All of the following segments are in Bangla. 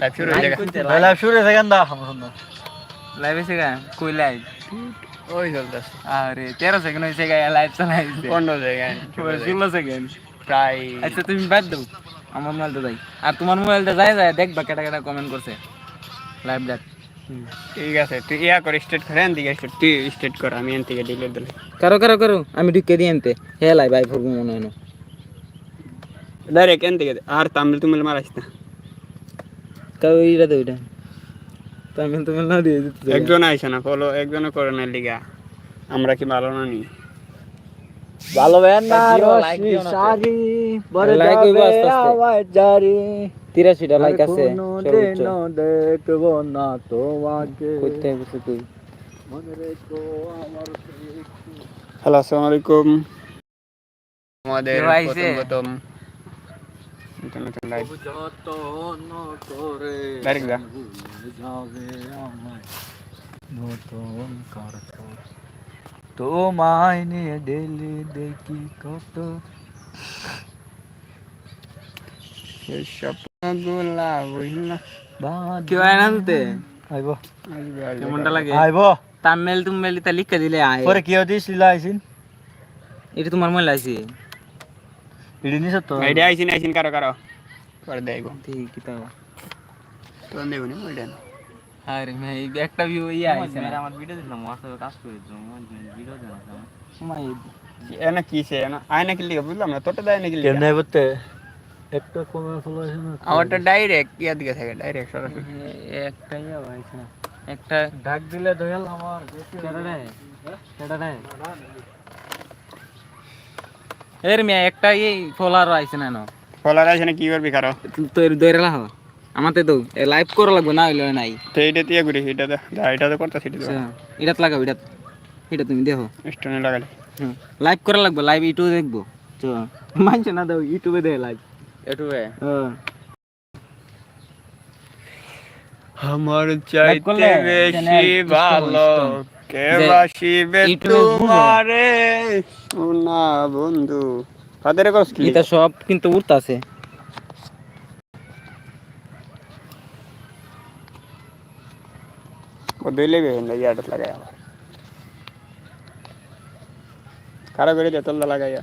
লাইভ শুরু হয়ে গেছে। লাইভ শুরু হয়েছে কেন দা আমার লাইভ এসে গা কই লাইভ ওই চলতেছে। আরে তেরো সেকেন্ড হয়েছে গা লাইভ চালাইছে। পনেরো জায়গায় ষোলো সেকেন্ড প্রায় আচ্ছা তুমি বাদ দাও। আমার মোবাইলটা যাই আর তোমার মোবাইলটা যাই যায় দেখবা কেটা কেটা কমেন্ট করছে। লাইভ দেখ। ঠিক আছে তুই ইয়া কর স্টেট করে এন থেকে স্টেট তুই স্টেট কর আমি এন থেকে ডিলিট দিলে কারও কারও কারও আমি ঢুকে দিয়ে আনতে হে লাইভ আই ফুরবো মনে হয় না। ডাইরেক্ট এন থেকে দে। আর তামিল তুমিল মারাইস না। এইটা দে ওইটা। তুমি তুমি না দিয়ে দিতে একজন আইসে না ফলো একজন করে না লিগা। আমরা কি ভালো না নি? ভালো বেন না তো। সারি বড় যাবে হইবো আস্তে আস্তে। আওয়াজ জারি। তিরাশিটা লাইক আর আছে কোনোদিনও দেখব না তোমাকে। করতে বসে তুই। হ্যালো আসসালামু আলাইকুম। আমাদের প্রথম প্রথম। নতুন নতুন লাইভ যতন করে যাবে আমায় নতুন করত তোমায় নিয়ে ডেলি দেখি কত স্বপ্নগুলা বুঝলা কেউ আয় না দিতে আইব। আসবে আসবে কেমনটা লাগে? আইব। তামিল তুমিল তা লিখে দিলে আয়। পরে কি হদিস লিলা আইছিন এটা তোমার মনে লাগছে ইডি নিছ তো আইডিয়া আইসিন আইসিন কারও কারও করে দেব ঠিক তো তো দেব নি ওইটা আরে ভাই একটা ভিউ ইয়া আইছে না আমার ভিডিও দিলাম হোয়াটসঅ্যাপে কাজ করে ভিডিও দিলাম সময় এনা কি সে এনা আয়না কি লিগা বুঝলাম না তোটা দেয় নাকি লিগা কেমনে আইবতে একটা কমে ফলো আছে না আমারটা ডাইরেক্ট ইয়া দিকে থাকে ডাইরেক্ট সরাসরি একটা ইয়া আইছে একটা ডাক দিলে দয়াল আমার কেডা রে কেডা রে এর মিয়া একটা এই ফলোয়ার আইছে না না ফলার আছে না কি করবি কারও? তো এর দইরা লাহ আমাতে তো লাইভ করা লাগবে না হইলে নাই। তো এইটা দিয়ে ঘুরি এটা দে এটা তো করতে সেটা আচ্ছা এটাত লাগাও এটাত এটা তুমি দেখো। স্টোনে লাগালে। লাইভ করা লাগবে লাইভ ইউটিউবে দেখব। তো মানছে না দাও ইউটিউবে দেখে লাইভ এটুবে হ্যাঁ। আমার চাইতে বেশি ভালো। ভালো কে বাসিবে। তোমারে? সোনা বন্ধু। কাদের কস কি? এটা সব কিন্তু উঠতাছে ও দিলে বেহেন না ইয়াটা লাগাই আবার। খারাপ করে দে তোলা লাগাইয়া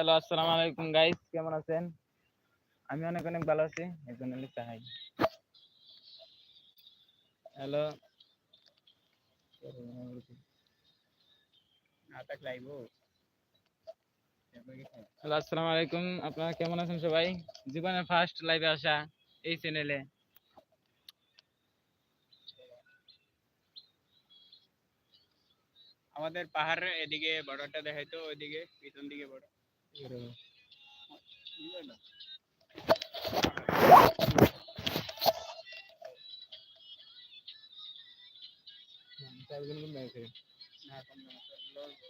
হ্যালো, আসসালামু আলাইকুম গাইস কেমন আছেন? আমি অনেক অনেক ভালো আছি একজন হাই হ্যালো। হ্যালো, আসসালামু আলাইকুম, আপনারা কেমন আছেন সবাই? জীবনের ফার্স্ট লাইভে আসা, এই চ্যানেলে আমাদের পাহাড়ের এদিকে বড়টা দেখাইতো ওইদিকে, পিছন দিকে বড়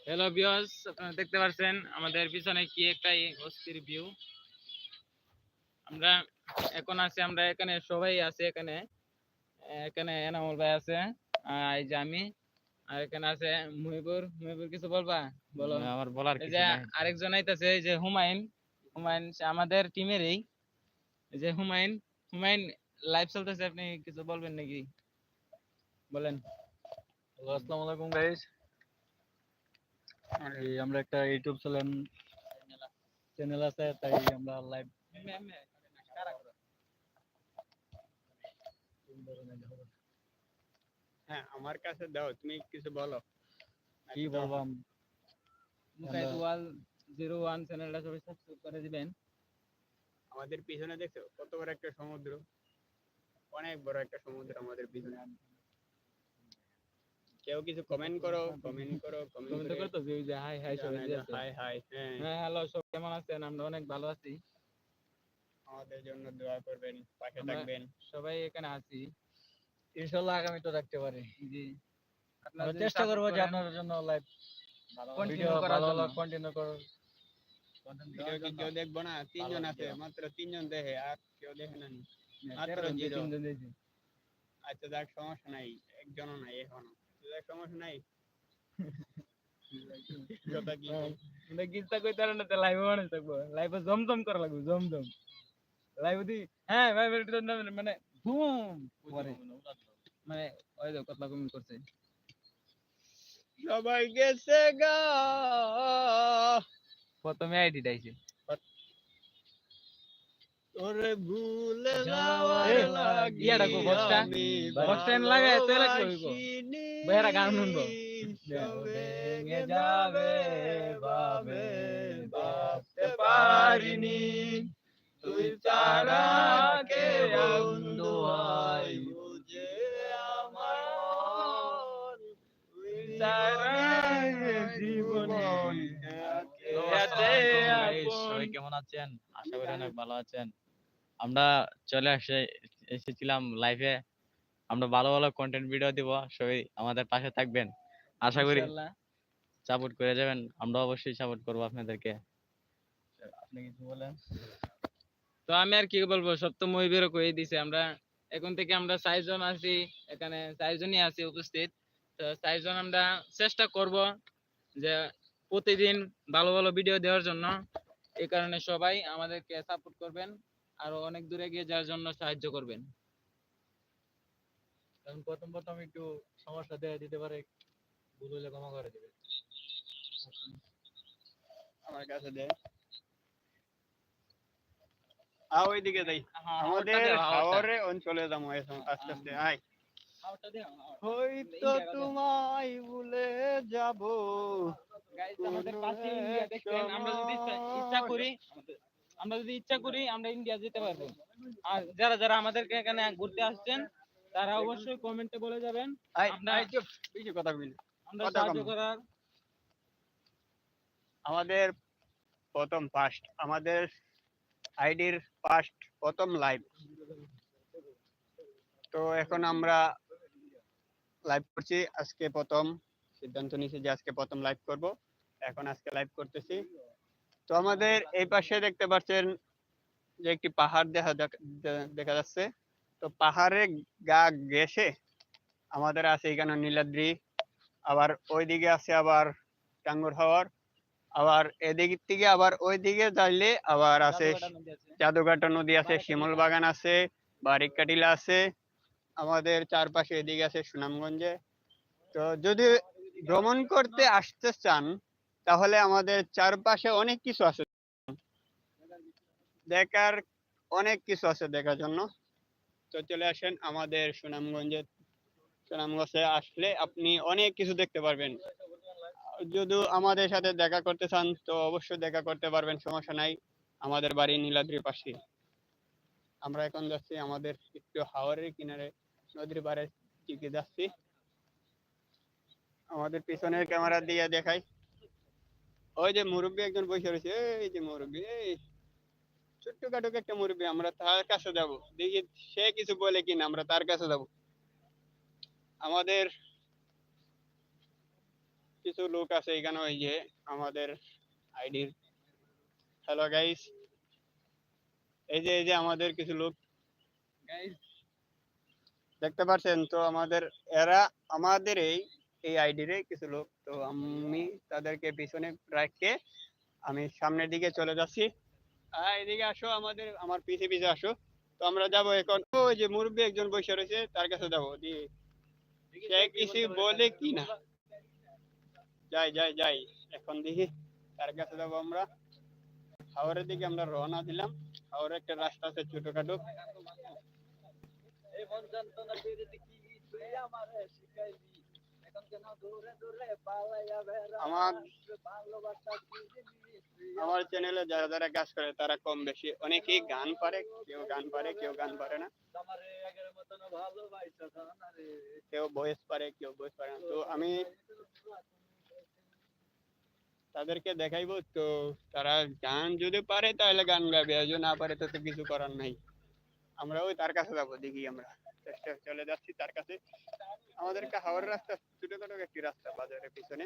হ্যালো ভিউয়ার্স আপনারা দেখতে পাচ্ছেন আমাদের পিছনে কি একটা অস্থির ভিউ আমরা এখন আছি, আমরা এখানে সবাই আছে এখানে। এখানে এনামুল ভাই আছে এই যে আমি। আর এখানে আছে মুহিবুর। মুহিবুর কিছু বলবা? বলো। আমার বলার কিছু নাই। আরেকজন আইতাছে এই যে হুমায়ুন। হুমায়ুন সে আমাদের টিমেরই। এই যে হুমায়ুন হুমায়ুন লাইভ চলতেছে আপনি কিছু বলবেন নাকি? বলেন। আসসালামু আলাইকুম গাইস আমরা একটা ইউটিউব চ্যানেল চ্যানেল আছে তাই আমরা লাইভ হ্যাঁ আমার কাছে দাও তুমি কিছু বলো। কি বলবাম মুকাইত ওয়াল জিরো ওয়ান চ্যানেলটা সবাই সাবস্ক্রাইব করে দিবেন। আমাদের পিছনে দেখছ কত বড় একটা সমুদ্র। অনেক বড় একটা সমুদ্র আমাদের পিছনে। কেউ কিছু কমেন্ট করো কমেন্ট করো কমেন্ট করে তো ভিউ যে হাই হাই সবাই আছে। হাই হাই হ্যাঁ। হ্যাঁ হ্যালো সব কেমন আছেন? আমরা অনেক ভালো আছি। আমাদের জন্য দোয়া করবেন পাশে থাকবেন। সবাই এখানে আছি। ইনশাআল্লাহ আগামী তো রাখতে পারি। জি। আমরা চেষ্টা করব যে আপনাদের জন্য লাইভ ভিডিও করার জন্য। কন্টিনিউ করার ভিডিও কি কেউ দেখব না? তিনজন আছে মাত্র তিনজন দেখে আর কেউ দেখে না নি। মাত্র তেরো zero। তিনজন দিয়েছি। আচ্ছা যাক সমস্যা নাই। একজনও নাই এখনও। তো যাক সমস্যা নাই। কথা পারে না, মানে ওই কমেন্ট করছে সবাই গেছে গা প্রথমে আইডি ডাইছে তোরে ভুলে যাওয়ার লাগি ইয়াটা কো, বক্সটা? আমি বক্সটা এনে লাগায় তো লাগবে হইবো। ভালোবাসিনি। গান শুনব। ভেঙে যাবে ভাবতে পারিনি তুই ছাড়া কে বন্ধু হয় বুঝে আমার মন। তুই ছাড়া জীবনে। সবাই কেমন আছেন? আশা করি অনেক ভালো আছেন। আমরা চলে আসে এসেছিলাম লাইভে আমরা ভালো ভালো কন্টেন্ট ভিডিও দিব সবাই আমাদের পাশে থাকবেন। আশা করি। সাপোর্ট করে যাবেন। আমরা অবশ্যই সাপোর্ট করব আপনাদেরকে। আপনি কিছু বলেন? তো আমি আর কি বলব সব তো মহিবেরও কয়ে দিছে আমরা। এখন থেকে আমরা চারজন আছি এখানে চারজনই আছি উপস্থিত। তো চারজন আমরা চেষ্টা করব যে প্রতিদিন ভালো ভালো ভিডিও দেওয়ার জন্য। এই কারণে সবাই আমাদেরকে সাপোর্ট করবেন আরও অনেক দূরে গিয়ে যাওয়ার জন্য সাহায্য করবেন। কারণ প্রথম প্রথম একটু সমস্যা দেয়া দিতে পারে ভুল হলে ক্ষমা করে দিবে আমার কাছে দে আ ওইদিকে যাই হ্যাঁ, আমাদের হাওরে অঞ্চলে যাব আস্তে আস্তে আয়। হয়তো তোমায় ভুলে যাব। আমরা যদি ইচ্ছা- করি আমরা যদি ইচ্ছা করি আমরা ইন্ডিয়া যেতে পারব। আর যারা যারা আমাদেরকে এখানে ঘুরতে আসছেন তারা অবশ্যই কমেন্টে বলে যাবেন। আমরা- কথা বলি। আমরা সাহায্য করার আমাদের প্রথম ফার্স্ট আমাদের আইডির ফার্স্ট প্রথম লাইভ তো এখন আমরা লাইভ করছি, আজকে প্রথম সিদ্ধান্ত নিয়েছি যে আজকে প্রথম লাইভ করব। এখন আজকে লাইভ করতেছি। তো আমাদের এই পাশে দেখতে পাচ্ছেন যে একটি পাহাড় দেখা দেখা যাচ্ছে। তো পাহাড়ে গা ঘেসে আমাদের আছে এখানে নীলাদ্রি, আবার ওইদিকে আছে আবার টাঙ্গুর হাওয়ার। আবার এদিক থেকে আবার ওইদিকে যাইলে আবার আছে জাদুঘাটা নদী আছে। জাদুঘাটা নদী আছে শিমুল বাগান আছে বারিকাটিলা আছে আমাদের চারপাশে এদিকে আছে সুনামগঞ্জে। তো যদি ভ্রমণ করতে আসতে চান তাহলে আমাদের চারপাশে অনেক কিছু আছে। দেখার অনেক কিছু আছে দেখার জন্য। তো চলে আসেন আমাদের সুনামগঞ্জে। সুনামগঞ্জে আসলে আপনি অনেক কিছু দেখতে পারবেন। যদি আমাদের সাথে দেখা করতে চান, তো অবশ্যই দেখা করতে পারবেন, সমস্যা নাই। আমাদের বাড়ি নীলাদ্রির পাশে আমরা এখন যাচ্ছি আমাদের একটু হাওরের কিনারে, নদীর পাড়ে দিকে যাচ্ছি। আমাদের পিছনের ক্যামেরা দিয়ে দেখাই। ওই যে মুরব্বী একজন বসে রয়েছে, এই যে মুরব্বী ছোট্ট খাটো একটা মুরব্বী, আমরা তার কাছে যাব। দেখি সে কিছু বলে কিনা, আমরা তার কাছে যাব। আমাদের কিছু লোক আছে এখানে ওই যে আমাদের আইডির হ্যালো গাইস এই যে এই যে আমাদের কিছু লোক। Guys, দেখতে পাচ্ছেন তো আমাদের এরা আমাদের এই এই আইডির কিছু লোক। তো আমি তাদেরকে পিছনে রেখে আমি সামনের দিকে চলে যাচ্ছি। এদিকে আসো আমাদের আমার পিছে পিছে আসো। তো আমরা যাব এখন। ওই যে মুরব্বী একজন বসে রয়েছে তার কাছে যাব। দিয়ে সে কিছু বলে কি না যাই যাই যাই। এখন দেখি তার কাছে যাব আমরা। হাওড়ের দিকে আমরা রওনা দিলাম। হাওড়ে একটা রাস্তা আছে ছোটখাটো। আমার আমার? চ্যানেলে যারা যারা কাজ করে তারা কম বেশি অনেকেই গান পারে কেউ গান পারে কেউ গান পারে না। কেউ বয়স পারে কেউ বয়স পারে না। তো আমি তাদেরকে দেখাইবো তো তারা গান যদি পারে তাহলে গান গাবে আর যদি না পারে তো কিছু করার নাই। আমরা ওই তার কাছে যাব দেখি আমরা। চেষ্টা চলে যাচ্ছি তার কাছে। আমাদেরকে হাওড় রাস্তা ছোটখাটো একটি রাস্তা বাজারের পিছনে।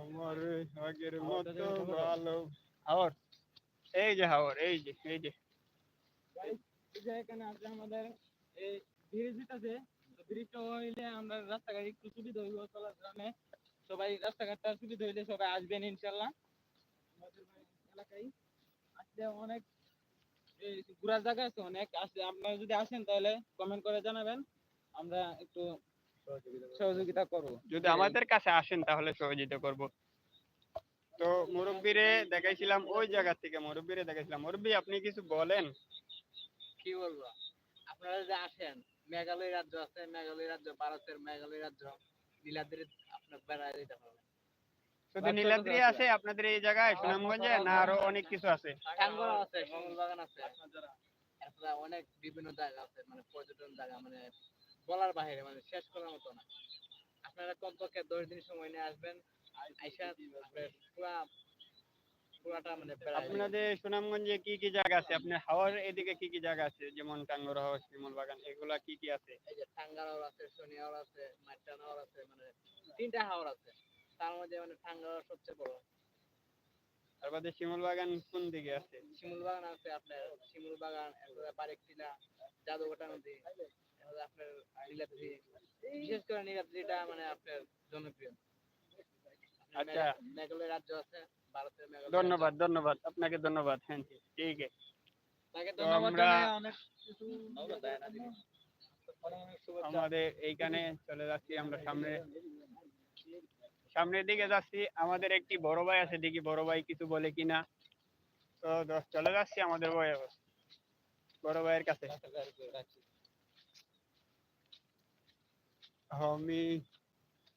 আমার আগের মতো ভালো। হাওড়। এই যে হাওড় এই যে এই যে। এই যে এখানে আছে আমাদের এই ব্রিজ আছে হইলে আমরা রাস্তাঘাট একটু সুবিধা হইব চলাচলে সবাই রাস্তাঘাটটা সুবিধা হইলে সবাই আসবেন ইনশাল্লাহ। আমাদের এলাকায় আসলে অনেক ঘোরার জায়গা আছে অনেক। আসলে আপনারা যদি আসেন তাহলে কমেন্ট করে জানাবেন। আমরা একটু সহযোগিতা করব। যদি আমাদের কাছে আসেন তাহলে সহযোগিতা করব। তো মুরব্বীরে দেখাইছিলাম ওই জায়গা থেকে মুরব্বীরে দেখাইছিলাম। মুরব্বী আপনি কিছু বলেন? কি বলব? আপনারা যদি আসেন মেঘালয় রাজ্য আছে মেঘালয় রাজ্য ভারতের মেঘালয় রাজ্য নীলাদ্রি আপনার বেড়ায় যেতে পারবেন শুধু নীলাদ্রি আছে। আপনাদের এই জায়গায় সুনামগঞ্জে না আরও অনেক কিছু আছে? টাঙ্গরা আছে শিমুল বাগান আছে। এরপরে অনেক বিভিন্ন জায়গা আছে মানে পর্যটন জায়গা মানে বলার বাইরে মানে শেষ করার মতো না। আপনারা কমপক্ষে দশ দিন সময় নিয়ে আসবেন আইসা পুরা আপনাদের সুনামগঞ্জে কি কি জায়গা আছে? আপনার হাওয়ার এদিকে কি কি জায়গা আছে? যেমন টাঙ্গর হাওয়া শিমুল বাগান এগুলা কি কি আছে? এই যে টাঙ্গার হাওর আছে শনি হাওর আছে মাইটান হাওর আছে মানে তিনটা হাওর আছে। তার মধ্যে মানে টাঙ্গার হাওর সবচেয়ে বড়। আর বাদে শিমুল বাগান কোন দিকে আছে? শিমুল বাগান আছে আপনার শিমুল বাগান এরপরে বারেকটিলা জাদুঘাটা নদী এরপরে আপনার নীলাদ্রি। বিশেষ করে নীলাদ্রিটা মানে আপনার জনপ্রিয়। আচ্ছা। মেঘালয় রাজ্য আছে। ধন্যবাদ ধন্যবাদ। আপনাকে ধন্যবাদ হ্যাঁ ঠিক আছে। আমরা-। আমাদের এইখানে চলে যাচ্ছি আমরা সামনে। সামনের দিকে যাচ্ছি আমাদের একটি বড় ভাই আছে দেখি বড় ভাই কিছু বলে কিনা। তো চলে যাচ্ছি আমাদের বড়- বড় ভাইয়ের কাছে। আমি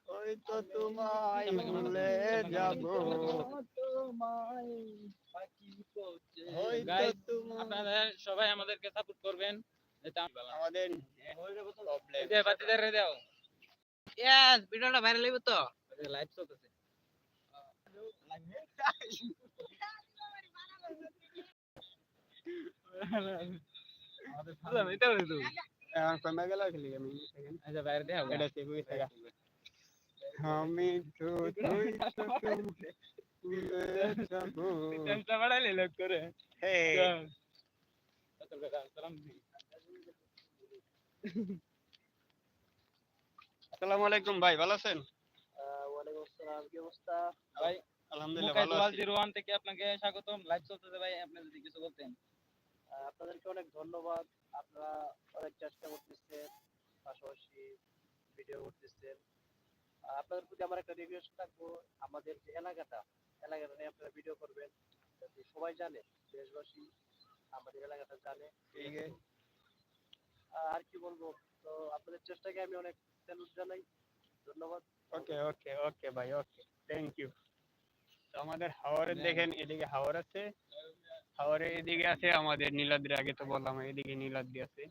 ওই তো তোমায় ভুলে যাব। আপনারা সবাই আমাদেরকে সাপোর্ট করবেন। আমাদের বাতিদার দাও। ইয়েস ভিডিওটা ভাইরাল হইব তো? লাইভ চলতেছে। আমাদের কমে গেল খেলি আমি আচ্ছা বাইরে দেও এটা সে বুঝে থাকা আমি ওয়ালাইকুম আসসালাম কি অবস্থা ভাই আলহামদুলিল্লাহ থেকে আপনাকে স্বাগতম লাইভ ভাই আপনি কিছু আপনাদেরকে অনেক ধন্যবাদ আপনারা অনেক চেষ্টা করতেছেন পাশাপাশি ভিডিও করতেছেন আপনাদের প্রতি আমার একটা রিকোয়েস্ট থাকব। আমাদের যে এলাকাটা এলাকাটা নিয়ে আপনারা ভিডিও করবেন যাতে সবাই জানে দেশবাসী আমাদের এলাকাটা জানে। আর কি বলব? তো আপনাদের চেষ্টাকে আমি অনেক স্যালুট জানাই। ধন্যবাদ। ওকে ওকে ওকে ভাই ওকে থ্যাংক ইউ তো আমাদের হাওয়ারে দেখেন এদিকে হাওর আছে। হাওয়ারের এদিকে আছে আমাদের নীলাদ্রি আগে তো বললাম এদিকে নীলাদ্রি আছে।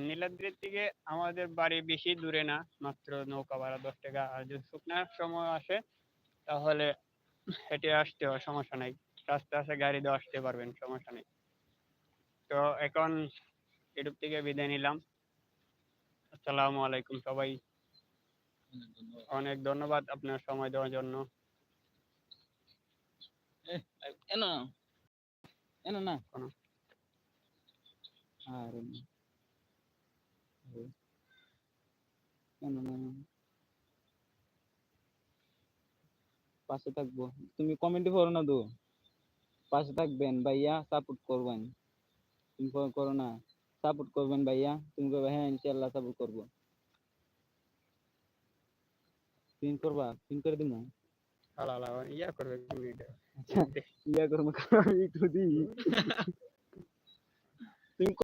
নীলাদ্রির থেকে আমাদের বাড়ি বেশি দূরে না মাত্র নৌকা ভাড়া দশ টাকা। আর যদি শুকনার সময় আসে তাহলে হেঁটে আসতে হয় সমস্যা নাই। রাস্তা আছে গাড়ি দিয়ে আসতে পারবেন সমস্যা নেই। তো এখন ইউটিউব থেকে বিদায় নিলাম। আসসালামু আলাইকুম সবাই। অনেক ধন্যবাদ আপনার সময় দেওয়ার জন্য। না। কোনো। আর এনো না পাশে থাকব। তুমি কমেন্টে করো না তো। পাশে থাকবেন ভাইয়া সাপোর্ট করবেন। তুমি করো না। সাপোর্ট করবেন ভাইয়া। তুমি করবে হ্যাঁ ইনশাল্লাহ সাপোর্ট করব। পিন করবা? পিন করে হালা হালা ইয়া করবে এটা। ইয়া করব একটু দিই।